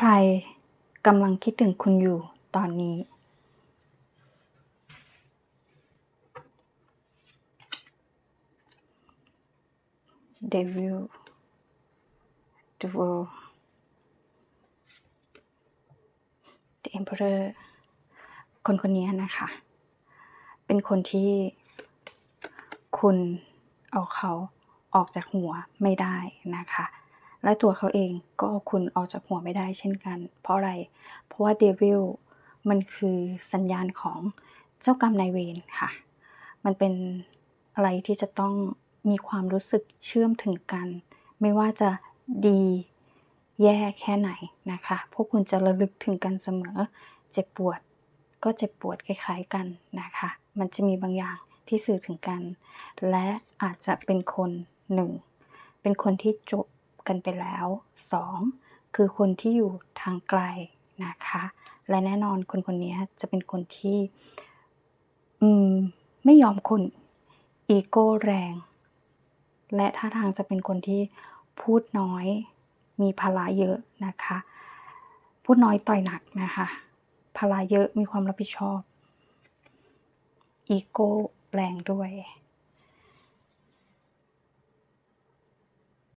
ใครกำลังคิดถึงคุณอยู่ตอนนี้ Devil the world the emperor คนคนนี้นะคะ เป็นคนที่คุณเอาเขาออกจากหัวไม่ได้นะคะ และตัวเขาเองก็เอาคุณออกจากหัวไม่ได้เช่นกัน เพราะอะไร เพราะว่าเดวิลมันคือสัญญาณของเจ้ากรรมนายเวรค่ะ มันเป็นอะไรที่จะต้องมีความรู้สึกเชื่อมถึงกัน ไม่ว่าจะดีแย่แค่ไหนนะคะ พวกคุณจะระลึกถึงกันเสมอ เจ็บปวดก็เจ็บปวดคล้ายๆกันนะคะ มันจะมีบางอย่างที่สื่อถึงกัน และอาจจะเป็นคนหนึ่ง เป็นคนที่จบ กันไปแล้วสองคือคนที่อยู่ทางไกลนะคะ และแน่นอนคนคนนี้จะเป็นคนที่ไม่ยอมคนอีโก้แรง และท่าทางจะเป็นคนที่พูดน้อยมีภาระเยอะนะคะ พูดน้อยต่อยหนักนะคะภาระเยอะมีความรับผิดชอบอีโก้แรงด้วย